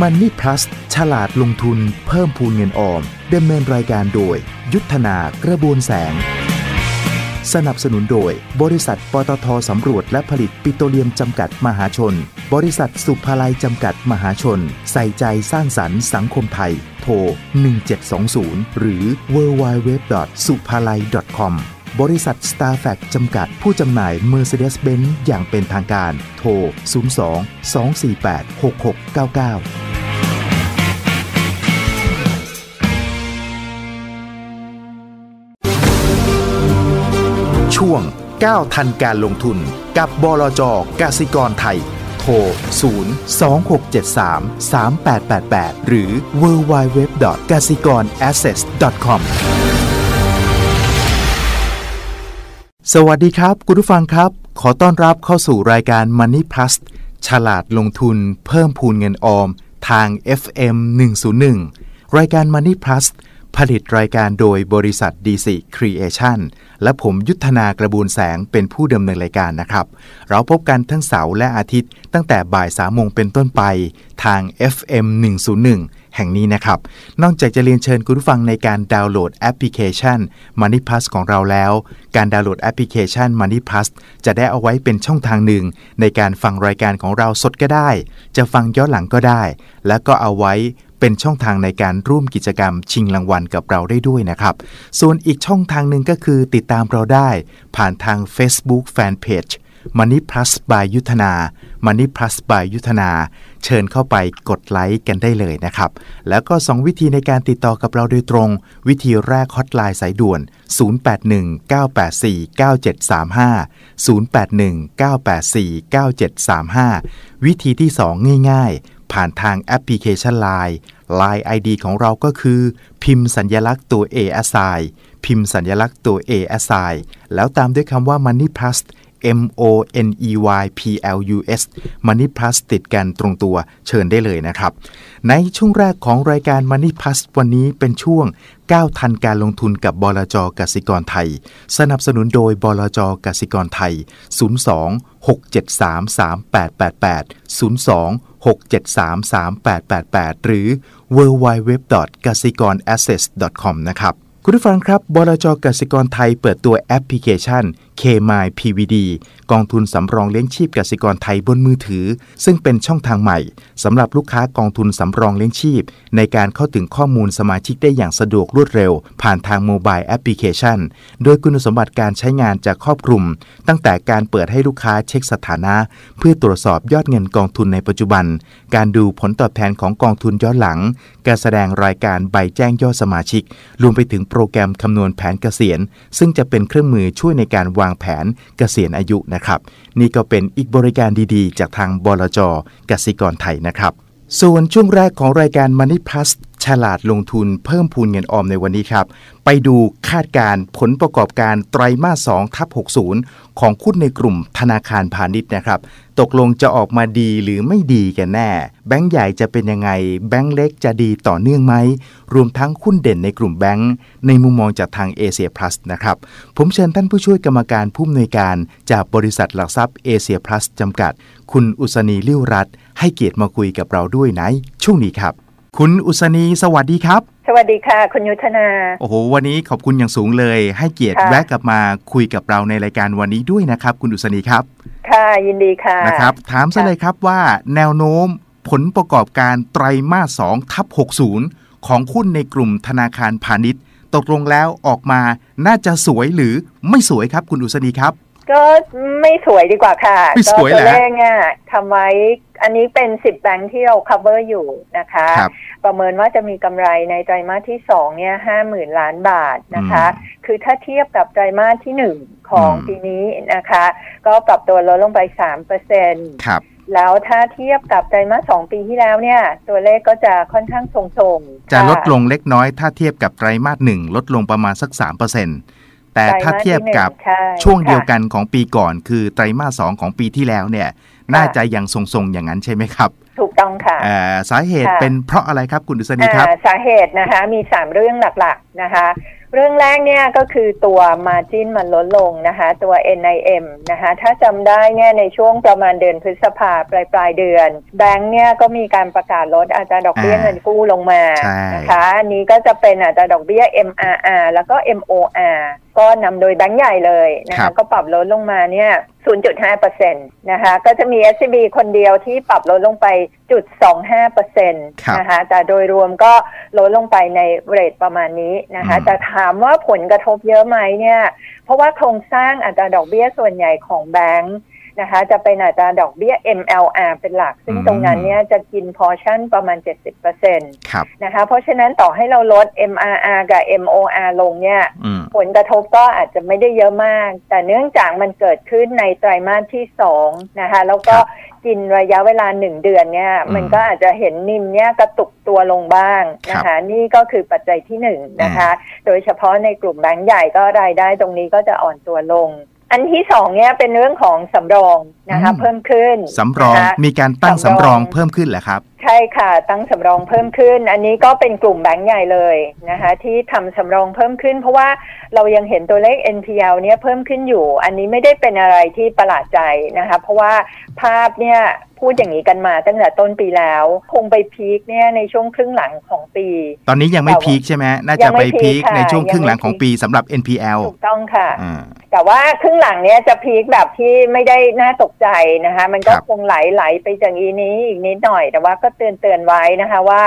มันนี่พลัสฉลาดลงทุนเพิ่มพูนเงินออมดำเนินรายการโดย ยุทธนากระบวนแสง สนับสนุนโดย บริษัทปตทสำรวจและผลิตปิโตรเลียมจำกัดมหาชน บริษัทสุภาลัยจำกัดมหาชน ใส่ใจสร้างสรรค์สังคมไทย โทร 1720 หรือ www.supalai.com บริษัท s t a r f a c จำกัดผู้จำหน่าย Mercedes-Benz อย่างเป็นทางการ โทร 02 248 6699ช่วง9ทันการลงทุนกับบลจกสิกรไทย โทร 0 2 6 7 3 3 8 8 8 หรือ www.gasiconaccess.com สวัสดีครับ คุณผู้ฟังครับ ขอต้อนรับเข้าสู่รายการ Money Plus ฉลาดลงทุนเพิ่มพูนเงินออม ทาง FM 101 รายการ Money Plus ผลิตรายการโดยบริษัท DC Creation และผมยุทธนากระบูลแสงเป็นผู้ดำเนินรายการนะครับ เราพบกันทั้งเสาร์และอาทิตย์ตั้งแต่บ่ายสามโมงเป็นต้นไปทาง FM 101 แห่งนี้นะครับ นอกจากจะเรียนเชิญคุณผู้ฟังในการดาวน์โหลดแอปพลิเคชัน Money Plus ของเราแล้ว การดาวน์โหลดแอปพลิเคชัน Money Plus จะได้เอาไว้เป็นช่องทางหนึ่ง ในการฟังรายการของเราสดก็ได้ จะฟังย้อนหลังก็ได้ และก็เอาไว้เป็นช่องทางในการร่วมกิจกรรมชิงรางวัลกับเราได้ด้วยนะครับ ส่วนอีกช่องทางหนึ่งก็คือติดตามเราได้ ผ่านทาง Facebook Fanpage Money Plus by ยุทธนา Money Plus by ยุทธนา เชิญเข้าไปกดไลค์กันได้เลยนะครับ แล้วก็ 2 วิธีในการติดต่อกับเราโดยตรง วิธีแรกฮอตไลน์สายด่วน 0819849735 0819849735 วิธีที่ 2 ง่ายๆ ผ่านทางแอปพลิเคชัน Line Line ID ของเราก็คือ พิมพ์สัญญลักษณ์ตัว A a s i พิมพ์สัญญลักษณ์ตัว A a s i แล้วตามด้วยคำว่า Money Plus M O N E Y P L U S Money Plus ติดกันตรงตัวเชิญได้เลยนะครับ ในช่วงแรกของรายการ Money Plus วันนี้เป็นช่วง9ทันการลงทุนกับบลจกสิกรไทย สนับสนุนโดยบลจกสิกรไทย 02 673 3888 02 673 3888 หรือ w w w g a s i k o r a s s e s c o m นะครับ คุณผู้ฟังครับบลจกสิกรไทยเปิดตัวแอปพลิเคชัน K-My PVD กองทุนสำรองเลี้ยงชีพกสิกรไทยบนมือถือ ซึ่งเป็นช่องทางใหม่สำหรับลูกค้ากองทุนสำรองเลี้ยงชีพ ในการเข้าถึงข้อมูลสมาชิกได้อย่างสะดวกรวดเร็ว ผ่านทางโมบายแอปพลิเคชัน โดยคุณสมบัติการใช้งานจะครอบคลุม ตั้งแต่การเปิดให้ลูกค้าเช็คสถานะ เพื่อตรวจสอบยอดเงินกองทุนในปัจจุบัน การดูผลตอบแทนของกองทุนย้อนหลัง การแสดงรายการใบแจ้งยอดสมาชิก รวมไปถึงโปรแกรมคำนวณแผนเกษียณ ซึ่งจะเป็นเครื่องมือช่วยในการวางแผนเกษียณอายุนะครับ นี่ก็เป็นอีกบริการดีๆ จากทางบลจกสิกรไทยนะครับ ส่วนช่วงแรกของรายการ Money Plus ฉลาดลงทุนเพิ่มพูนเงินออมในวันนี้ครับ ไปดูคาดการผลประกอบการไตรมาส2ทับ60 ของหุ้นในกลุ่มธนาคารพาณิชย์นะครับ ตกลงจะออกมาดีหรือไม่ดีกันแน่ แบงก์ใหญ่จะเป็นยังไง แบงก์เล็กจะดีต่อเนื่องไหม รวมทั้งหุ้นเด่นในกลุ่มแบงก์ในมุมมองจากทางเอเชียพลัสนะครับ ผมเชิญท่านผู้ช่วยกรรมการผู้อำนวยการจากบริษัทหลักทรัพย์เอเชียพลัสจำกัด คุณอุศนีลิ้วรัตน์ให้เกียรติมาคุยกับเราด้วยในช่วงนี้ครับ คุณอุศนีสวัสดีครับ สวัสดีค่ะ คุณยุทธนา โอ้โห วันนี้ขอบคุณอย่างสูงเลย ให้เกียรติค่ะแวะกลับมาคุยกับเราในรายการวันนี้ด้วยนะครับ คุณอุศนีครับ ค่ะ ยินดีค่ะ นะครับ ถามซะเลยครับว่าแนวโน้มผลประกอบการไตรมาส2ทับ60 ของหุ้นในกลุ่มธนาคารพาณิชย์ ตกลงแล้วออกมาน่าจะสวยหรือไม่สวยครับ คุณอุศนีครับก็ไม่สวยดีกว่าค่ะไม่สวยก็เหรอตัวเลขเนี่ยทำไว้ อันนี้เป็นสิบแบงค์ที่เรา cover อยู่นะคะครับ ประเมินว่าจะมีกำไรในไตรมาสที่สองเนี่ยห้าหมื่นล้านบาทนะคะอืมคือถ้าเทียบกับไตรมาสที่หนึ่งของอืมปีนี้นะคะ ก็ปรับตัวลดลงไปสามเปอร์เซ็นต์ครับแล้วถ้าเทียบกับไตรมาสสองปีที่แล้วเนี่ย ตัวเลขก็จะค่อนข้างทรงๆ จะค่ลดลงเล็กน้อย ถ้าเทียบกับไตรมาสหนึ่งลดลงประมาณสัก3%แต่ถ้าเทียบกับไตรมาสที่หนึ่งใช่วงเดียวค่ะกันของปีก่อน คือไตรมาสสองของปีที่แล้วเนี่ย น่าจะยังทรงๆอย่างนั้นใช่ไหมครับ ถูกต้องค่ะเอ่อสาเหตุค่ะเป็นเพราะอะไรครับคุณดุษณีครับอ่าสาเหตุนะคะมีสามเรื่องหลักๆนะคะ เรื่องแรกเนี่ยก็คือตัว margin มันลดลงนะคะ ตัว NIM นะคะถ้าจำได้เนี่ยในช่วงประมาณเดือนพฤษภาปลายปลายเดือน แบงก์เนี่ยก็มีการประกาศลดอัตราดอกเบี้ยอ่าเงินกู้ลงมาใช่นะคะอันนี้ก็จะเป็นอัตราดอกเบี้ย MRR แล้วก็ MOR ก็นำโดยแบงก์ใหญ่เลยนะครัคะบก็ปรับลดลงมาเนี่ย 0.5%นะคะก็จะมี SCB คนเดียวที่ปรับลดลงไปจุด25%นะคะแต่โดยรวมก็ลดลงไปในเรทประมาณนี้นะคะแต่ถามว่าผลกระทบเยอะไหมเนี่ย เพราะว่าโครงสร้างอัตราดอกเบี้ยส่วนใหญ่ของแบงก์ นะคะ จะเป็นอัตราดอกเบี้ย MLR เป็นหลัก ซึ่งตรงนั้นเนี่ยจะกินพอชั่นประมาณ 70%ครับนะคะ เพราะฉะนั้นต่อให้เราลด MRR กับ MOR ลงเนี่ยอืมผลกระทบก็อาจจะไม่ได้เยอะมาก แต่เนื่องจากมันเกิดขึ้นในไตรมาสที่สองนะคะ แล้วก็ครับกินระยะเวลาหนึ่งเดือนเนี่ยอืมมันก็อาจจะเห็นนิมเนี่ยกระตุกตัวลงบ้างนะคะ นี่ก็คือปัจจัยที่หนึ่งนะคะ โดยเฉพาะในกลุ่มแบงก์ใหญ่ก็รายได้ตรงนี้ก็จะอ่อนตัวลง อันที่สองเนี่ยเป็นเรื่องของสำรองนะคะอืมเพิ่มขึ้นสำรองนะคะมีการตั้งสำรองสำรองเพิ่มขึ้นเหรอครับ ใช่ค่ะ ตั้งสำรองเพิ่มขึ้น อันนี้ก็เป็นกลุ่มแบงก์ใหญ่เลยนะคะที่ทำสำรองเพิ่มขึ้น เพราะว่าเรายังเห็นตัวเลข NPL เนี่ยเพิ่มขึ้นอยู่ อันนี้ไม่ได้เป็นอะไรที่ประหลาดใจนะคะเพราะว่าภาพเนี่ย พูดอย่างนี้กันมาตั้งแต่ต้นปีแล้ว คงไปพีคเนี่ยในช่วงครึ่งหลังของปี ตอนนี้ยังไม่แต่ว่าพีคใช่ไหมน่ายัจะงไม่ไปพีพีคคค่ะในช่วงครึ่งหลังยังไม่ของปีสำหรับ NPL ถูกต้องค่ะอ่าแต่ว่าครึ่งหลังเนี้ยจะพีคแบบที่ไม่ได้น่าตกใจนะคะ มันก็ครับคงไหลไหลๆไปจากอีนี้อีกนิดหน่อย แต่ว่าก็เตือนเตือนๆไว้นะคะว่า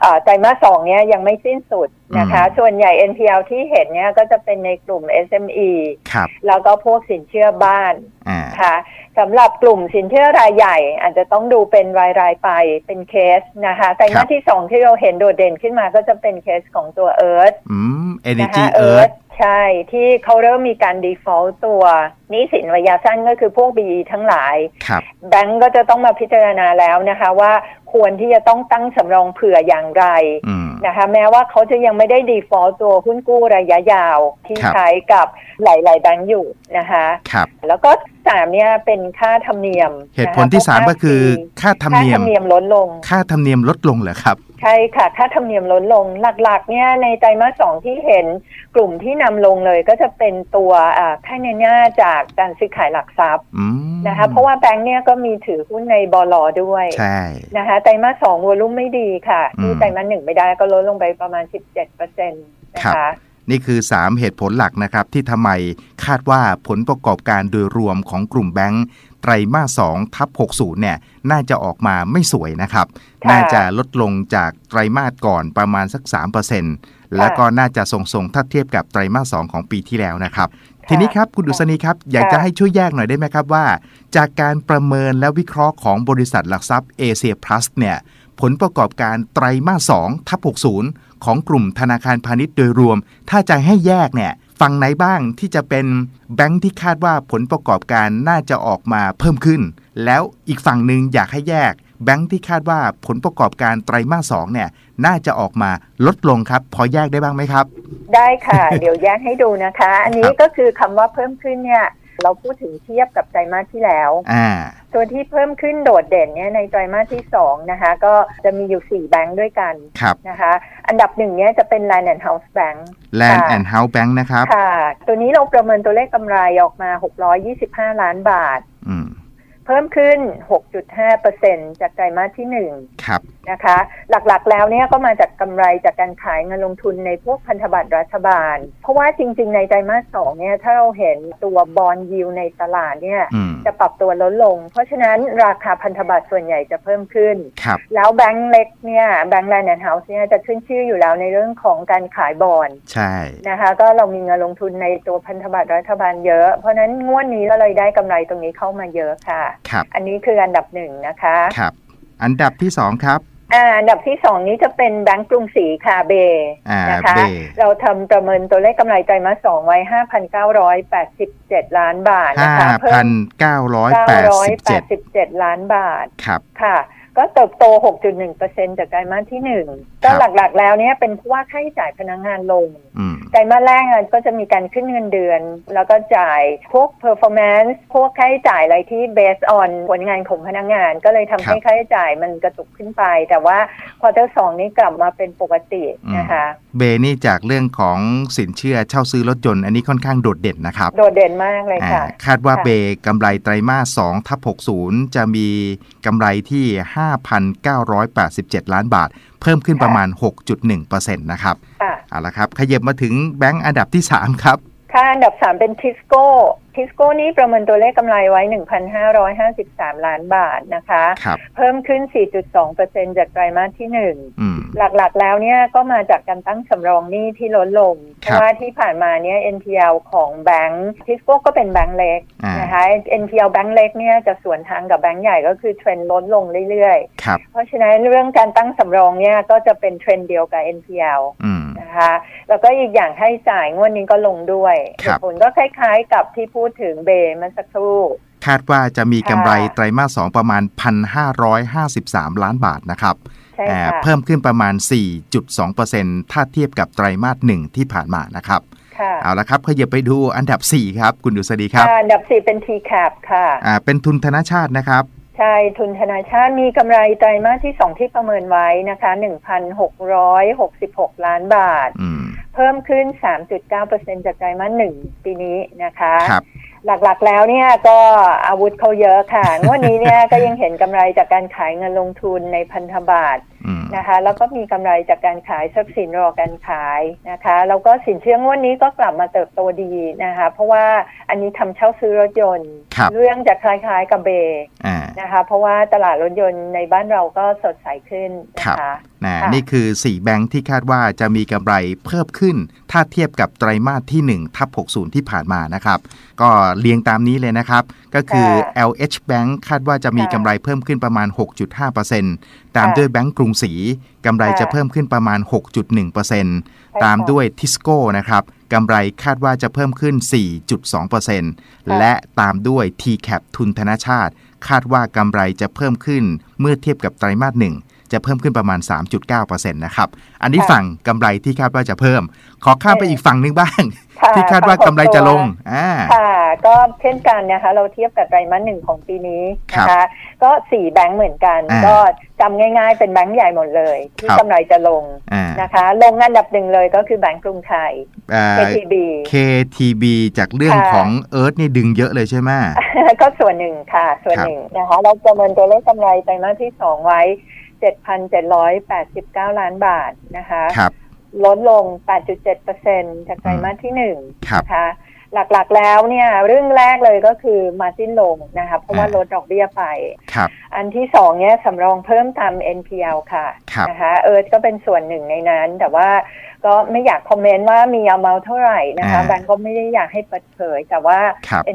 เอ่อไตรมาสสองเนี้ยยังไม่สิ้นสุดนะคะ ส่วนใหญ่ NPL ที่เห็นเนี้ยก็จะเป็นในกลุ่ม SME ครับแล้วก็พวกสินเชื่อบ้านอ่าค่ะ สำหรับกลุ่มสินเชื่อรายใหญ่ อาจจะต้องดูเป็นรายรายๆไปเป็นเคสนะคะไตรมาสที่สองที่เราเห็นโดดเด่นขึ้นมาก็จะเป็นเคสของตัว Earth อืมนะ Energy คะ Earth ใช่ ที่เขาเริ่มมีการ default ตัวหนี้สินระยะสั้นก็คือพวก BE ทั้งหลายครับแบงก์ก็จะต้องมาพิจารณาแล้วนะคะว่า ควรที่จะต้องตั้งสำรองเผื่ออย่างไรอืมนะคะแม้ว่าเขาจะยังไม่ได้ default ตัวหุ้นกู้ระยะยาวที่ครับใช้กับหลายๆแบงก์อยู่นะคะครับแล้วก็สามเนี่ยเป็นค่าธรรมเนียม เหตุผลที่นะคะ3ก็คือค่าธรรมค่าเนียธรมรมเนียมลดลง ค่าธรรมเนียมลดลงเหรอครับ ใช่ค่ะ ค่าธรรมเนียมลดลงหลักๆ เนี่ยในไตรมาสสองที่เห็นกลุ่มที่นำลงเลยก็จะเป็นตัวอ่าค่าเงินหน้าจากการซื้อขายหลักทรัพย์อืมนะคะเพราะว่าแบงก์เนี่ยก็มีถือหุ้นในบลด้วยใช่นะคะไตรมาสสองวอลุ่มไม่ดีค่ะที่อืมไตรมาสหนึ่งไม่ได้ก็ลดลงไปประมาณ 17เปอร์เซ็นต์นะครัคะบนี่คือ 3 เหตุผลหลักนะครับที่ทำไมคาดว่าผลประกอบการโดยรวมของกลุ่มแบงก์ ไตรมาส2ทับ60เนี่ยน่าจะออกมาไม่สวยนะครับค่ะน่าจะลดลงจากไตรมาสก่อนประมาณสัก 3%แล้วก็น่าจะทรงๆถ้าเทียบกับไตรมาส2ของปีที่แล้วนะครับ ทีนี้ครับคุณดุษณีครับ อยากจะให้ช่วยแยกหน่อยได้ไหมครับว่า จากการประเมินและวิเคราะห์ของบริษัทหลักทรัพย์เอเชียพลัสเนี่ยผลประกอบการไตรมาส2ทับ60 ของกลุ่มธนาคารพาณิชย์โดยรวม ถ้าจะให้แยกเนี่ย ฝั่งไหนบ้างที่จะเป็นแบงค์ที่คาดว่าผลประกอบการน่าจะออกมาเพิ่มขึ้น แล้วอีกฝั่งหนึ่งอยากให้แยกแบงค์ที่คาดว่าผลประกอบการไตรมาสสองเนี่ยน่าจะออกมาลดลงครับ พอแยกได้บ้างไหมครับ ได้ค่ะ เดี๋ยวแยกให้ดูนะคะ อันนี้ก็คือคำว่าเพิ่มขึ้นเนี่ย เราพูดถึงเทียบกับไตรมาสที่แล้วอ่าตัวที่เพิ่มขึ้นโดดเด่นเนี่ยในไตรมาสที่สองนะคะก็จะมีอยู่ 4 แบงค์ด้วยกันครับนะคะ อันดับหนึ่งเนี่ยจะเป็น Land and House Bank Land ค่ะ and House Bank นะครับ ค่ะ ตัวนี้เราประเมินตัวเลขกำไรออกมา 625 ล้านบาทอืม เพิ่มขึ้น 6.5%จากไตรมาสที่ 1 ครับ นะคะ หลักๆ แล้วเนี่ยก็มาจากกำไรจากการขายเงินลงทุนในพวกพันธบัตรรัฐบาล เพราะว่าจริง ๆ ในไตรมาสสองเนี่ย ถ้าเราเห็นตัวบอลยิวในตลาดเนี่ยอืมจะปรับตัวลดลง เพราะฉะนั้นราคาพันธบัตรส่วนใหญ่จะเพิ่มขึ้นครับแล้วแบงก์เล็กเนี่ย แบงก์แลนด์เฮาส์เนี่ยจะขึ้นชื่ออยู่แล้วในเรื่องของการขายบอล ใช่ นะคะ ก็เรามีเงินลงทุนในตัวพันธบัตรรัฐบาลเยอะ เพราะฉะนั้นงวดนี้เราเลยได้กำไรตรงนี้เข้ามาเยอะค่ะครับอันนี้คืออันดับหนึ่งนะคะครับอันดับที่สองครับอ่าอันดับที่สองนี้จะเป็นแบงก์กรุงศรีค่ะเบอ่านะคะเบเราทำประเมินตัวเลขกำไรไตรมาสสองไว้5,987ล้านบาทห้านะคะเพิ่พัมนเก้าร้อยแปดสิบเจ็ด987ล้านบาทครับค่ะ ก็เติบโต 6.1%จากไตรมาสที่หนึ่งก็หลักๆ แล้วเนี่ยเป็นเพราะว่าค่าใช้จ่ายพนักงงานลง ไตรมาสแรกก็จะมีการขึ้นเงินเดือน แล้วก็จ่ายพวก performance พวกค่าใช้จ่ายอะไรที่ based on ผลงานของพนักงงาน ก็เลยทำให้ค่าใช้จ่ายมันกระตุกขึ้นไป แต่ว่าควอเตอร์สองนี้กลับมาเป็นปกตินะคะ เบนี่จากเรื่องของสินเชื่อเช่าซื้อรถยนต์อันนี้ค่อนข้างโดดเด่นนะครับ โดดเด่นมากเลยค่ะ คาดว่าเบกำไรไตรมาส2ทับ60จะมีกำไรที่5,987 ล้านบาท เพิ่มขึ้นประมาณ 6.1%นะครับเอาละครับขยับมาถึงแบงก์อันดับที่ 3 ครับ ค่ะ อันดับ 3 เป็นทิสโก้ทิสโก้นี้ประเมินตัวเลขกำไรไว้ 1,553 ล้านบาทนะคะคเพิ่มขึ้น 4.2%จากไตรมาสที่ 1 หลักๆ แล้วเนี่ยก็มาจากการตั้งสำรองหนี้ที่ลดลง เพราะว่าที่ผ่านมาเนี่ย NPL ของแบงก์ทิสโก้ก็เป็นแบงก์เล็กนะคะ NPL แบงก์เล็กเนี่ยจะสวนทางกับแบงก์ใหญ่ก็คือเทรนด์ลดลงเรื่อยๆ เพราะฉะนั้นเรื่องการตั้งสำรองเนี่ยก็จะเป็นเทรนด์เดียวกับ NPL นะคะ แล้วก็อีกอย่างให้จ่ายงวดนี้ก็ลงด้วยผลก็คล้าย ๆ กับที่พูดถึงเบย์มื่อสักครู่ คาดว่าจะมีกำไรไตรมาสสองประมาณ 1,553 ล้านบาทนะครับ เพิ่มขึ้นประมาณ 4.2%ถ้าเทียบกับไตรมาสหนึ่งที่ผ่านมานะครับเอาละครับขยับไปดูอันดับ 4 ครับ คุณดุษฎีครับ อันดับ 4 เป็น TCAP ค่ะอ่าเป็นทุนธนาชาตินะครับ ใช่ ทุนธนาชาติมีกำไรไตรมาสที่สองที่ประเมินไว้นะคะ 1,666 ล้านบาท เพิ่มขึ้น 3.9%จากไตรมาสหนึ่งปีนี้นะคะคหลักๆแล้วเนี่ยก็อาวุธเขาเยอะค่ะงวดนี้เนี่ยก็ยังเห็นกำไรจากการขายเงินลงทุนในพันธบัตร นะคะ แล้วก็มีกำไรจากการขายทรัพย์สินรอการขายนะคะแล้วก็สินเชื่องวดนี้ก็กลับมาเติบโตดีนะคะ เพราะว่าอันนี้ทำเช่าซื้อรถยนต์ เรื่องจะคล้ายๆกับเบนะคะ เพราะว่าตลาดรถยนต์ในบ้านเราก็สดใสขึ้นนะคะนะนี่คือ 4 แบงค์ที่คาดว่าจะมีกำไรเพิ่มขึ้น ถ้าเทียบกับไตรมาสที่ 1 ทับ 60 ที่ผ่านมานะครับ ก็เรียงตามนี้เลยนะครับ ก็คือ LH Bank คาดว่าจะมีกำไรเพิ่มขึ้นประมาณ 6.5%ตามด้วยแบงก์กรุงศรีกำไรจะเพิ่มขึ้นประมาณ 6.1%ตามด้วยทิสโก้นะครับกำไรคาดว่าจะเพิ่มขึ้น 4.2%และตามด้วย TCAP ทุนธนาชาติ คาดว่ากำไรจะเพิ่มขึ้นเมื่อเทียบกับไตรมาสหนึ่ง จะเพิ่มขึ้นประมาณ 3.9%นะครับ อันนี้ฝั่งกำไรที่คาดว่าจะเพิ่ม ขอข้ามไปอีกฝั่งนึงบ้าง ที่คาดว่ากำไรจะลงอ่าค่ะ ก็เช่นกันนะคะ เราเทียบกับไตรมาสหนึ่งของปีนี้นะคะ ก็สี่แบงก์เหมือนกัน ก็จำง่ายๆ เป็นแบงก์ใหญ่หมดเลย ที่กำไรจะลงนะคะ ลงอันดับหนึ่งเลยก็คือแบงก์กรุงไทย KTB KTB จากเรื่องของเอิร์ธนี่ดึงเยอะเลยใช่ไหมก็ส่วนหนึ่งค่ะ ส่วนหนึ่งนะคะ เราประเมินตัวเลขกำไรไตรมาสที่สองไว้ 7,789 ล้านบาทนะคะ ครับ ลดลง 8.7%จากไตรมาสที่หนึ่งนะคะ หลักๆแล้วเนี่ยเรื่องแรกเลยก็คือมาจิ้นลงนะคะเพราะว่าลดดอกเบี้ยไปอันที่สองเนี่ยสำรองเพิ่มตาม NPL ค่ะนะคะเอิร์ธก็เป็นส่วนหนึ่งในนั้น แต่ว่าก็ไม่อยากคอมเมนต์ว่ามีเอามาเท่าไหร่นะคะแบงก์ก็ไม่ได้อยากให้เปิดเผย แต่ว่า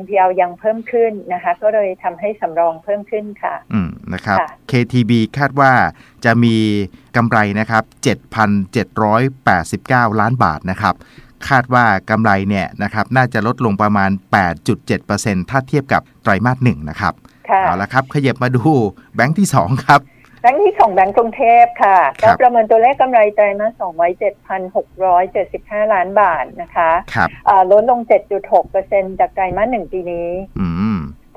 NPL ยังเพิ่มขึ้นนะคะก็เลยทำให้สำรองเพิ่มขึ้นค่ะอืมนะครับ KTB คาดว่าจะมีกำไรนะครับ 7,789 ล้านบาทนะครับ คาดว่ากำไรเนี่ยนะครับน่าจะลดลงประมาณ 8.7%ถ้าเทียบกับไตรมาสหนึ่งนะครับเอาละครับขยับมาดูแบงค์ที่ 2 ครับแบงค์ที่สองแบงค์กรุงเทพค่ะก็ประเมินตัวเลขกำไรไตรมาสสองไว้เจ็ดพันหกร้อยเจ็ดสิบห้าล้านบาทนะคะครับลดลงเจ็ดจุดหกเปอร์เซ็นจากไตรมาสหนึ่งปีนี้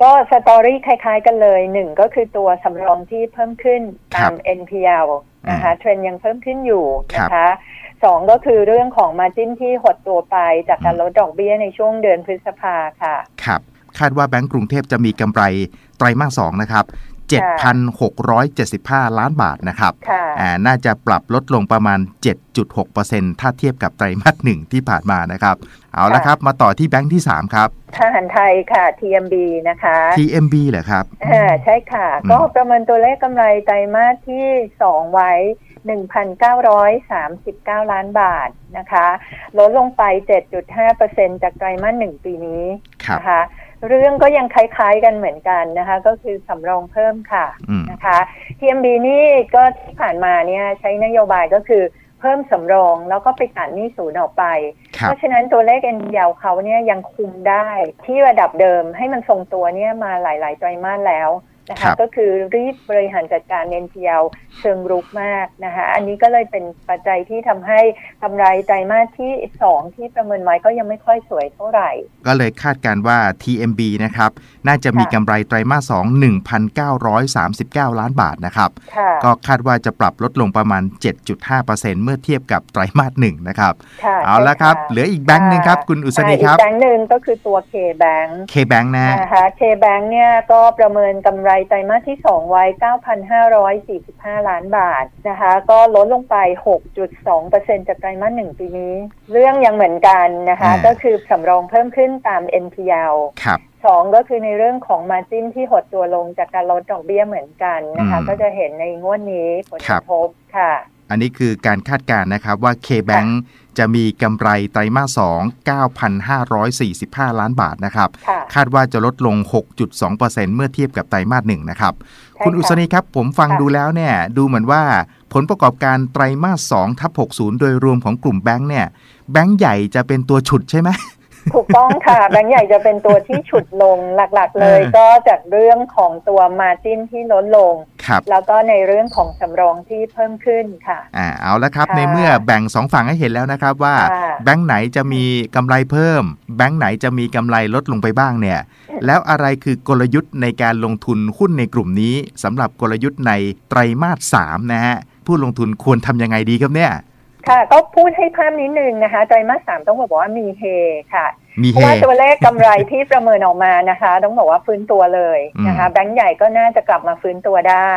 ก็สตอรี่คล้าย ๆ กันเลยหนึ่งก็คือตัวสำรองที่เพิ่มขึ้นตาม NPL นะคะเทรนยังเพิ่มขึ้นอยู่นะคะสองก็คือเรื่องของมาจิ้นที่หดตัวไปจากการลดดอกเบี้ยในช่วงเดือนพฤษภาค่ะ ครับ คาดว่าแบงก์กรุงเทพจะมีกำไรไตรมาสสองนะครับ 7,675 ล้านบาทนะครับน่าจะปรับลดลงประมาณ 7.6%ถ้าเทียบกับไตรมาสหนึ่งที่ผ่านมานะครับ เอาละครับ มาต่อที่แบงค์ที่ 3 ครับทหารไทยค่ะ TMB นะคะ TMB เหรอครับใช่ค่ะ ก็ประเมินตัวเลขกำไรไตรมาสที่ 2 ไว้ 1,939 ล้านบาทนะคะ ลดลงไป 7.5%จากไตรมาสหนึ่งปีนี้นะคะ เรื่องก็ยังคล้ายๆกันเหมือนกันนะคะ ก็คือสำรองเพิ่มค่ะนะคะ TMB นี่ก็ที่ผ่านมาเนี่ยใช้นโยบายก็คือเพิ่มสำรองแล้วก็ไปตัดหนี้ศูนย์ออกไป เพราะฉะนั้นตัวเลขเอ็นยาวเขาเนี่ยยังคุมได้ที่ระดับเดิมให้มันทรงตัวเนี่ยมาหลายๆไตรมาสแล้ว นะคะก็คือรีบบริหารจัดการ NPL เชิงรุกมากนะคะอันนี้ก็เลยเป็นปัจจัยที่ทำให้กำไรไตรมาสที่2 ที่ประเมินไว้ก็ยังไม่ค่อยสวยเท่าไหร่ ก็เลยคาดการว่า TMB นะครับน่าจะมีกำไรไตรมาส2 1,939 ล้านบาทนะครับ ก็คาดว่าจะปรับลดลงประมาณ 7.5%เมื่อเทียบกับไตรมาสหนึ่งนะครับเอาละครับ เหลืออีกแบงค์หนึ่งครับ คุณอุษณีครับอีกแบงค์หนึ่งก็คือตัว K-Bank K-Bank นะนะคะ K-Bank เนี่ยก็ประเมินกำไรไตรมาสที่ 2 ไว้ 9,545 ล้านบาทนะคะ ก็ลดลงไป 6.2%จากไตรมาสหนึ่งปีนี้ เรื่องยังเหมือนกันนะคะ ก็คือสำรองเพิ่มขึ้นตาม NPL ครับสองก็คือในเรื่องของมาจิ้นที่หดตัวลงจากการลดดอกเบี้ยเหมือนกันนะคะ ก็จะเห็นในงวดนี้ผลกระทบค่ะ อันนี้คือการคาดการณ์นะครับว่า K-Bank จะมีกำไรไตรมาส2 9,545 ล้านบาทนะครับ คาดว่าจะลดลง 6.2%เมื่อเทียบกับไตรมาสหนึ่งนะครับ คุณอุศนีครับ ผมฟังดูแล้วเนี่ย ดูเหมือนว่าผลประกอบการไตรมาส2ทับ60 โดยรวมของกลุ่มแบงค์เนี่ย แบงค์ใหญ่จะเป็นตัวฉุดใช่ไหมถูกต้องค่ะ แบงก์ใหญ่จะเป็นตัวที่ฉุดลงหลักๆเลย ก็จากเรื่องของตัวมาจิ้นที่ลดลง แล้วก็ในเรื่องของสำรองที่เพิ่มขึ้นค่ะอ่าเอาละครับ ในเมื่อแบ่งสองฝั่งให้เห็นแล้วนะครับว่าแบงก์ไหนจะมีกำไรเพิ่ม แบงก์ไหนจะมีกำไรลดลงไปบ้างเนี่ย แล้วอะไรคือกลยุทธ์ในการลงทุนหุ้นในกลุ่มนี้สำหรับกลยุทธ์ในไตรมาสสามนะฮะผู้ลงทุนควรทำยังไงดีครับเนี่ยค่ะก็พูดให้ภาพนิดนึงนะคะไตรมาสสามต้องบอกว่ามีเฮค่ะเพราะว่าตัวเลขกำไรที่ประเมินออกมานะคะ ต้องบอกว่าฟื้นตัวเลยนะคะแบงก์ใหญ่ก็น่าจะกลับมาฟื้นตัวได้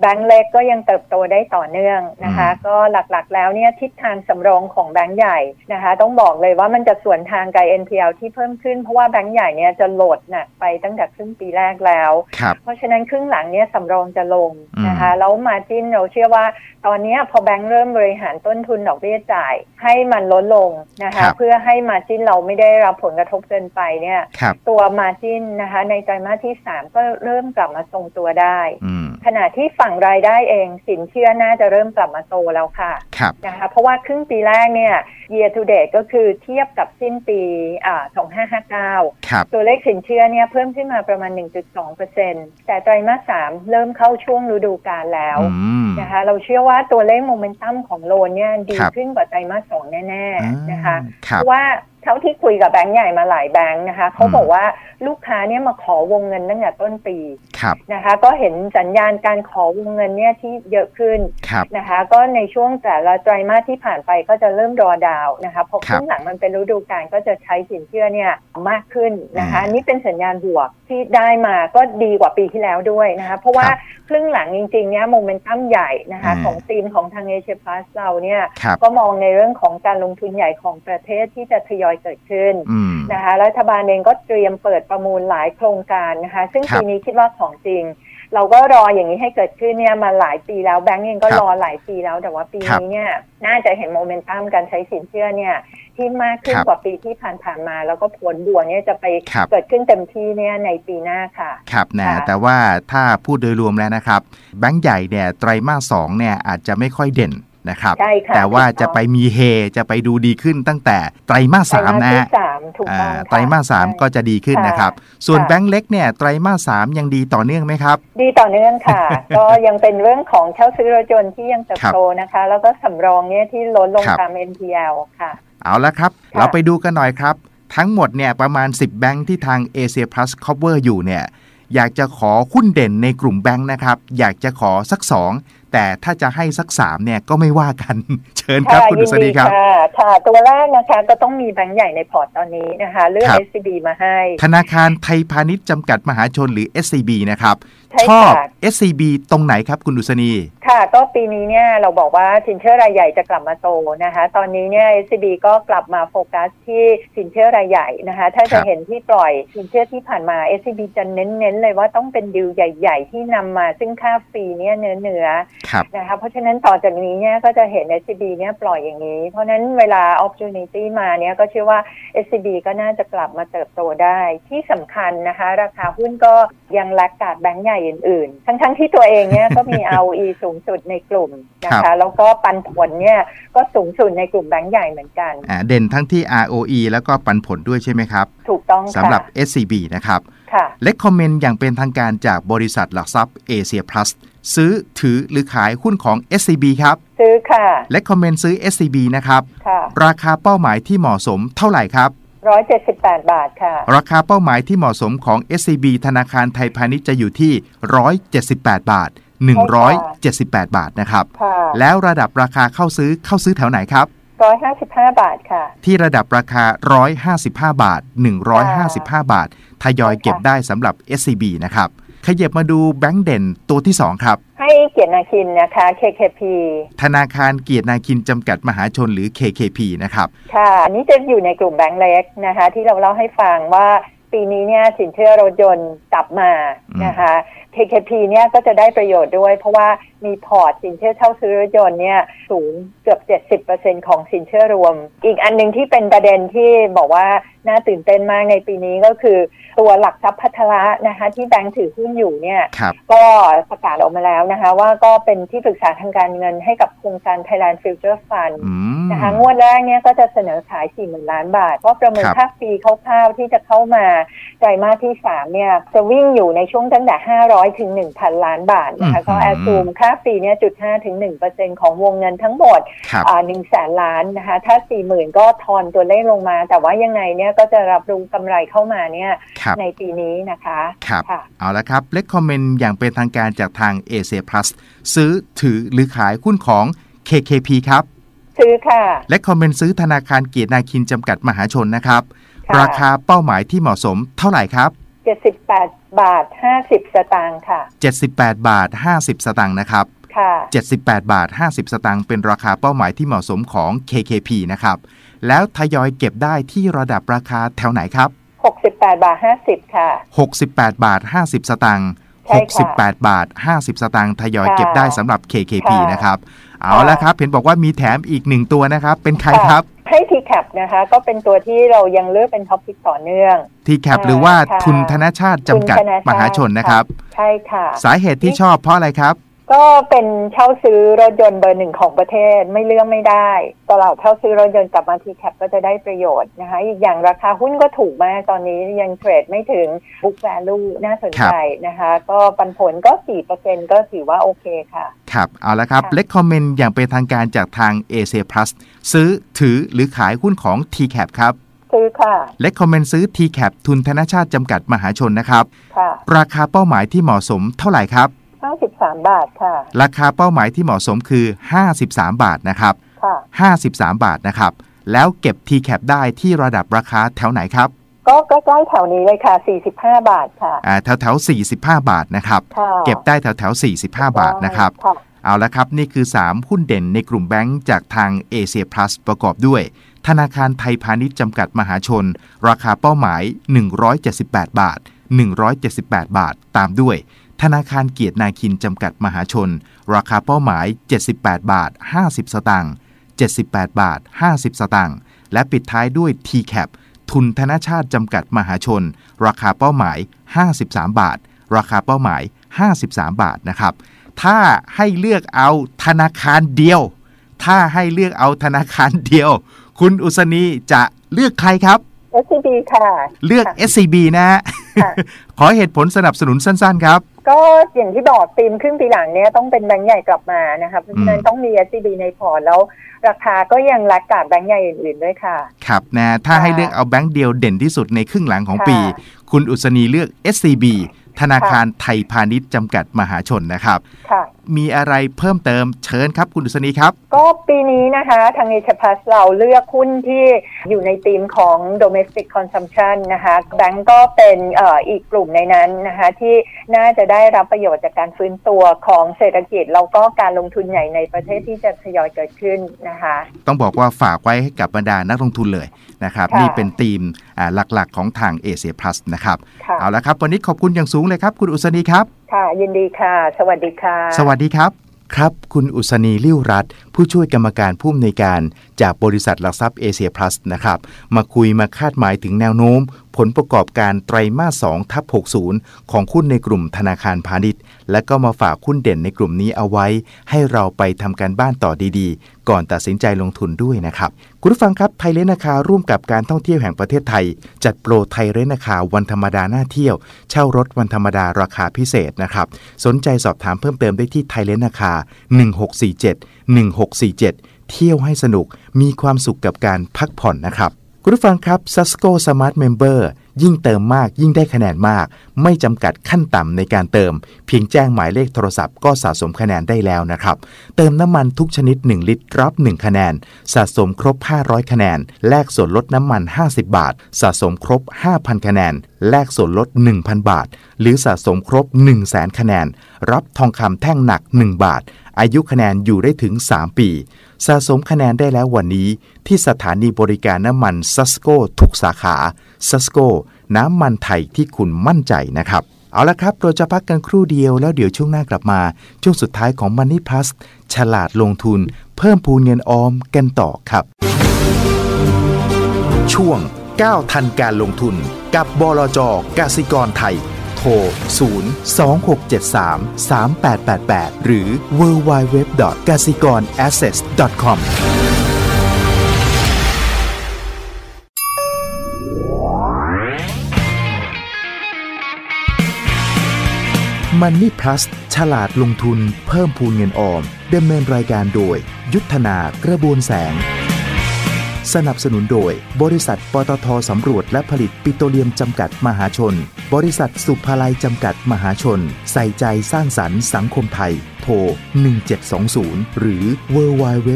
แบงก์เล็กก็ยังเติบโตได้ต่อเนื่องนะคะ ก็หลักๆ แล้วเนี่ยทิศทางสำรองของแบงก์ใหญ่นะคะ ต้องบอกเลยว่ามันจะสวนทางกับ NPL ที่เพิ่มขึ้นเพราะว่าแบงก์ใหญ่เนี่ยจะโหลดหนักไปตั้งแต่ครึ่งปีแรกแล้ว เพราะฉะนั้นครึ่งหลังเนี่ยสำรองจะลงนะคะแล้วมาจิ้นเราเชื่อว่า ตอนนี้พอแบงก์เริ่มบริหารต้นทุนดอกเบี้ยจ่าย ให้มันลดลงนะคะ เพื่อให้มาจิ้นเราไม่ได้รับผลกระทบเกินไปเนี่ยตัวมาจิ้นนะคะในไตรมาสที่ 3 ก็เริ่มกลับมาทรงตัวได้ ขณะที่ฝั่งรายได้เองสินเชื่อน่าจะเริ่มกลับมาโตแล้วค่ะนะคะเพราะว่าครึ่งปีแรกเนี่ย year to date ก็คือเทียบกับสิ้นปีอ่า2559 ตัวเลขสินเชื่อเนี่ยเพิ่มขึ้นมาประมาณ 1.2%แต่ไตรมาส 3 เริ่มเข้าช่วงฤดูกาลแล้วนะคะเราเชื่อว่าตัวเลขโมเมนตัมของโลนเนี่ยดีขึ้นกว่าไตรมาส 2 แน่ ๆ นะคะเพราะว่า เท่าที่คุยกับแบงก์ใหญ่มาหลายแบงก์นะคะเขาบอกว่าลูกค้าเนี่ยมาขอวงเงินตั้งแต่ต้นปีนะคะ ก็เห็นสัญญาณการขอวงเงินเนี่ยที่เยอะขึ้นนะคะ ก็ในช่วงแต่ละไตรมาสที่ผ่านไปก็จะเริ่มรอดาวนะคะพอขึ้นหลังมันเป็นฤดูกาลก็จะใช้สินเชื่อเนี่ยมากขึ้นนะคะนี่เป็นสัญญาณบวกที่ได้มาก็ดีกว่าปีที่แล้วด้วยนะคะ เพราะว่า ครึ่งหลังจริงๆเนี่ยโมเมนตัมใหญ่นะคะของทีมของทางเอเชียพลัสเราเนี่ยก็มองในเรื่องของการลงทุนใหญ่ของประเทศที่จะทยอยเกิดขึ้นนะคะรัฐบาลเองก็เตรียมเปิดประมูลหลายโครงการนะคะซึ่งปีนี้คิดว่าของจริง เราก็รออย่างนี้ให้เกิดขึ้นเนี่ยมาหลายปีแล้วแบงก์เองก็รอหลายปีแล้วแต่ว่าปีนี้เนี่ยน่าจะเห็นโมเมนตัมการใช้สินเชื่อเนี่ยที่มากขึ้นกว่าปีที่ผ่านๆมา แล้วก็ผลบวกเนี่ยจะไปเกิดขึ้นเต็มที่เนี่ยในปีหน้าค่ะ ครับนะแต่ว่าถ้าพูดโดยรวมแล้วนะครับ แบงก์ใหญ่เนี่ยไตรมาสสองเนี่ยอาจจะไม่ค่อยเด่น นะครับ แต่ว่าจะไปมีเฮจะไปดูดีขึ้นตั้งแต่ไตรมาสสามนะไตรมาสสามก็จะดีขึ้นนะครับ ส่วนแบงก์เล็กเนี่ยไตรมาสสามยังดีต่อเนื่องไหมครับ ดีต่อเนื่องค่ะ ก็ยังเป็นเรื่องของเช่าซื้อรถยนต์ที่ยังเติบโตนะคะ แล้วก็สำรองเนี่ยที่ลดลงตาม NPL ค่ะ เอาละครับ เราไปดูกันหน่อยครับ ทั้งหมดเนี่ยประมาณ 10 แบงค์ที่ทาง Asia Plus cover อยู่เนี่ยอยากจะขอหุ้นเด่นในกลุ่มแบงค์นะครับ อยากจะขอสักสอง แต่ถ้าจะให้สักสามเนี่ยก็ไม่ว่ากัน เชิญครับคุณดุษฎีครับค่ะตัวแรกนะคะก็ต้องมีแบงค์ใหญ่ในพอร์ตตอนนี้นะคะ เลือก SCB มาให้ ธนาคารไทยพาณิชย์จำกัดมหาชนหรือ SCB นะครับ ชอบ SCB ตรงไหนครับคุณดุษณีค่ะก็ปีนี้เนี่ยเราบอกว่าสินเชื่อรายใหญ่จะกลับมาโตนะคะ ตอนนี้เนี่ย SCB ก็กลับมาโฟกัสที่สินเชื่อรายใหญ่นะคะ ถ้าจะเห็นที่ปล่อยสินเชื่อที่ผ่านมา SCB จะเน้นๆเลยว่าต้องเป็นดิวใหญ่ ๆ ที่นำมาซึ่งค่าฟรีเนี่ยเนื้อเนื้อนะคะเพราะฉะนั้นต่อจากนี้เนี่ยก็จะเห็น SCB เนี่ยปล่อยอย่างนี้ เพราะฉะนั้นเวลา opportunity มาเนี่ยก็เชื่อว่า SCB ก็น่าจะกลับมาเติบโตได้ที่สำคัญนะคะ ราคาหุ้นก็ยังแลกกาดแบงก์ใหญ่อื่นๆ ทั้งๆที่ตัวเองเนี่ยก็มี ROE สูงสุดในกลุ่มนะคะ แล้วก็ปันผลเนี่ยก็สูงสุดในกลุ่มแบงก์ใหญ่เหมือนกันเด่นทั้งที่ ROE แล้วก็ปันผลด้วยใช่ไหมครับ ถูกต้องสำหรับ SCB นะครับค่ะเลคคอมเมนต์อย่างเป็นทางการจากบริษัทหลักทรัพย์เอเชียพลัสซื้อถือหรือขายหุ้นของ SCB ครับ ซื้อค่ะเลคคอมเมนต์ซื้อ SCB นะครับค่ะราคาเป้าหมายที่เหมาะสมเท่าไหร่ครับ ร้อยเจ็ดสิบแปดบาทค่ะ ราคาเป้าหมายที่เหมาะสมของ SCB ธนาคารไทยพาณิชย์จะอยู่ที่ 178 บาท 178 บาทนะครับค่ะแล้วระดับราคาเข้าซื้อเข้าซื้อแถวไหนครับร้อยห้าสิบห้าบาทค่ะ ที่ระดับราคา 155 บาท 155 บาท ทยอยเก็บได้สำหรับ SCB นะครับ ขยับมาดูแบงก์เด่นตัวที่ 2 ครับ ให้เกียรตินาคินนะคะ KKP ธนาคารเกียรตินาคินจำกัดมหาชนหรือ KKP นะครับ ค่ะ อันนี้จะอยู่ในกลุ่มแบงก์เล็กนะคะ ที่เราเล่าให้ฟังว่าปีนี้เนี่ยสินเชื่อรถยนต์กลับมานะคะ KKP เนี่ยก็จะได้ประโยชน์ด้วย เพราะว่ามีพอร์ตสินเชื่อเช่าซื้อรถยนต์เนี่ยสูงเกือบ 70%ของสินเชื่อรวม อีกอันหนึ่งที่เป็นประเด็นที่บอกว่าน่าตื่นเต้นมากในปีนี้ก็คือ ตัวหลักทรัพย์พัฒระนะคะที่แบงก์ถือหุ้นอยู่เนี่ยครับก็ประกาศออกมาแล้วนะคะว่าก็เป็นที่ปรึกษาทางการเงินให้กับโครงการ Thailand Future Fund อืมนะคะงวดแรกเนี่ยก็จะเสนอขาย 40,000 ล้านบาทก็ประเมินครับภาคปีคร่าวๆที่จะเข้ามาไตรมาสที่3เนี่ยจะวิ่งอยู่ในช่วงตั้งแต่500ถึง1,000ล้านบาทนะคะก็แอดซูมค่าปีเนี่ยจุด5ถึง1%ของวงเงินทั้งหมดครับอ่า1แสนล้านนะคะ ถ้า40,000ก็ทอนตัวเลขลงมา แต่ว่ายังไงเนี่ยก็จะรับรู้กำไรเข้ามาเนี่ยครับในปีนี้นะคะครับค่ะเอาละครับเลคคอมเมนต์อย่างเป็นทางการจากทาง a อ a Plus ซื้อถือหรือขายหุ้นของ KKP ครับ ซื้อค่ะ และคอมเมนต์ซื้อธนาคารเกียรตินาคินจำกัดมหาชนนะครับค่ะราคาเป้าหมายที่เหมาะสมเท่าไหร่ครับ 78บาท50สตางค์ค่ะ 78 บาท 50 สตางค์นะครับ ค่ะ 78 บาท 50 สตางค์เป็นราคาเป้าหมายที่เหมาะสมของ KKP นะครับ แล้วทยอยเก็บได้ที่ระดับราคาแถวไหนครับ68บาท50ค่ะ 68 บาท 50 สตางค์ใช่ค่ะ68 บาท 50 สตางค์ทยอยค่ะเก็บได้สำหรับ KKP ค่ะนะครับ เอาค่ะละครับ เห็นบอกว่ามีแถมอีกหนึ่งตัวนะครับ เป็นใครครับ ให้ TCAP นะคะ ก็เป็นตัวที่เรายังเลือกเป็นท็อปพิกต่อเนื่องทีแคปค่ะหรือว่าค่ะทุนธนชาติจำกัดคุณธนชติมหาชนนะครับ ใช่ค่ะ สาเหตุที่ชอบเพราะอะไรครับ ก็เป็นเช่าซื้อรถยนต์เบอร์หนึ่งของประเทศไม่เลื่อมไม่ได้ตลาดเช่าซื้อรถยนต์กลับมาทีแคปก็จะได้ประโยชน์นะคะอีกอย่างราคาหุ้นก็ถูกมากตอนนี้ยังเทรดไม่ถึง book value น่าสนใจนะคะ ก็ปันผลก็4%ก็ถือว่าโอเคค่ะ ครับ เอาละครับค่ะเล็กคอมเมนต์อย่างเป็นทางการจากทาง a อ a Plus ซื้อถือหรือขายหุ้นของ TCAP ครับซื้อค่ะเล็กคอมเมนต์ซื้อ TCAP ทุนธนชาติจำกัดมหาชนนะครับค่ะราคาเป้าหมายที่เหมาะสมเท่าไหร่ครับ 53 บาทค่ะ ราคาเป้าหมายที่เหมาะสมคือ 53 บาทนะครับ ค่ะ 53 บาทนะครับ แล้วเก็บ TCAP ได้ที่ระดับราคาแถวไหนครับ ก็ใกล้ๆแถวนี้เลยค่ะ 45 บาทค่ะ อ่าแถวแถวๆ45 บาทนะครับ ค่ะเก็บได้แถวแถวๆ45 บาทนะครับ ค่ะ เอาละครับ นี่คือ 3 หุ้นเด่นในกลุ่มแบงก์จากทางเอเชียพลัสประกอบด้วย ธนาคารไทยพาณิชย์จำกัดมหาชน ราคาเป้าหมาย 178 บาท 178 บาท ตามด้วย ธนาคารเกียรตินาคินจำกัดมหาชน ราคาเป้าหมาย 78 บาท 50 สตางค์ 78 บาท 50 สตางค์ และปิดท้ายด้วย TCAP ทุนธนชาติจำกัดมหาชน ราคาเป้าหมาย 53 บาท ราคาเป้าหมาย 53 บาทนะครับ ถ้าให้เลือกเอาธนาคารเดียว ถ้าให้เลือกเอาธนาคารเดียว คุณอุศนีจะเลือกใครครับ SCB ค่ะ เลือกค่ะ SCB นะฮะค่ะ ขอเหตุผลสนับสนุนสั้นๆ ครับ ก็อย่างที่บอกธีมครึ่งปีหลังเนี้ยต้องเป็นแบงก์ใหญ่กลับมานะคะเพราะฉะนั้นอืมต้องมี SCB ในพอร์ตแล้ว ราคาก็ยังรักกาดแบงก์ใหญ่อื่นๆด้วยค่ะ ครับนะถ้าค่ะให้เลือกเอาแบงค์เดียวเด่นที่สุดในครึ่งหลังของค่ะปี คุณอุศนีเลือก SCB ธนาคารไทยพาณิชย์จำกัดมหาชนนะครับค่ะ มีอะไรเพิ่มเติมเชิญครับคุณอุศนีครับ ก็ปีนี้นะคะทางเอชพัสเราเลือกหุ้นที่อยู่ในธีมของ domestic consumption นะคะแบงก์ก็เป็นเอ่ออีกกลุ่มในนั้นนะคะที่น่าจะได้รับประโยชน์จากการฟื้นตัวของเศรษฐกิจ แล้วก็การลงทุนใหญ่ในประเทศที่จะทยอยเกิดขึ้นนะคะ ต้องบอกว่าฝากไว้ให้กับบรรดานักลงทุนเลยนะครับค่ะนี่เป็นธีมอ่า หลักๆ ของทางเอเชียพลัสนะครับค่ะเอาละครับ วันนี้ขอบคุณอย่างสูงเลยครับ คุณอุศนีครับ ค่ะ ยินดีค่ะ สวัสดีค่ะ สวัสดีครับครับ คุณอุศนีลิ้วรัตน์ผู้ช่วยกรรมการผู้อำนวยการ จากบริษัทหลักทรัพย์เอเชียพลัสนะครับ มาคุยมาคาดหมายถึงแนวโน้มผลประกอบการไตรมาส2ทับ60 ของหุ้นในกลุ่มธนาคารพาณิชย์ และก็มาฝากหุ้นเด่นในกลุ่มนี้เอาไว้ ให้เราไปทำการบ้านต่อดีๆ ก่อนตัดสินใจลงทุนด้วยนะครับ คุณผู้ฟังครับไทยเลนาคาร่วมกับการท่องเที่ยวแห่งประเทศไทย จัดโปรไทยเลนาคาวันธรรมดาหน้าเที่ยว เช่ารถวันธรรมดาราคาพิเศษนะครับ สนใจสอบถามเพิ่มเติมได้ที่ไทยเลนาคา 1647 1647 เที่ยวให้สนุกมีความสุขกับการพักผ่อนนะครับ คุณผู้ฟังครับ Sasco Smart Member ยิ่งเติมมากยิ่งได้คะแนนมาก ไม่จำกัดขั้นต่ำในการเติม เพียงแจ้งหมายเลขโทรศัพท์ก็สะสมคะแนนได้แล้วนะครับ เติมน้ำมันทุกชนิด 1 ลิตรรับ 1 คะแนน สะสมครบ 500 คะแนน แลกส่วนลดน้ำมัน 50 บาท สะสมครบ 5,000 คะแนน แลกส่วนลด 1,000 บาท หรือสะสมครบ 1 0 0 0 0แสนคะแนน รับทองคำแท่งหนัก 1 บาท อายุคะแนนอยู่ได้ถึง 3 ปีสะสมคะแนนได้แล้ววันนี้ ที่สถานีบริการน้ำมันซัสโกทุกสาขา ซัสโกน้ำมันไทยที่คุณมั่นใจนะครับ เอาละครับ เราจะพักกันครู่เดียวแล้วเดี๋ยวช่วงหน้ากลับมา ช่วงสุดท้ายของ Money Plus ฉลาดลงทุน เพิ่มพูนเงินออมกันต่อครับ ช่วง9ทันการลงทุนกับบลจกสิกรไทย โทร 0 2673 3888 หรือ www.gasikorasset.com w w g a s i k o r a s s e t c o m Money Plus ฉลาดลงทุนเพิ่มพูนเงินออมดำเนินรายการโดย ยุทธนากระบวนแสง สนับสนุนโดย บริษัทปตทสำรวจและผลิตปิโตรเลียมจำกัดมหาชน บริษัทสุภาลัยจำกัดมหาชน ใส่ใจสร้างสรรค์สังคมไทย โทร 1720 หรือ w w w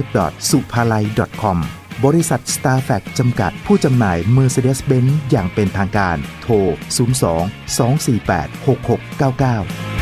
s u p a l a i com บริษัท s t a r f a c จำกัดผู้จำหน่าย Mercedes-Benz อย่างเป็นทางการ โทร 02 248 6699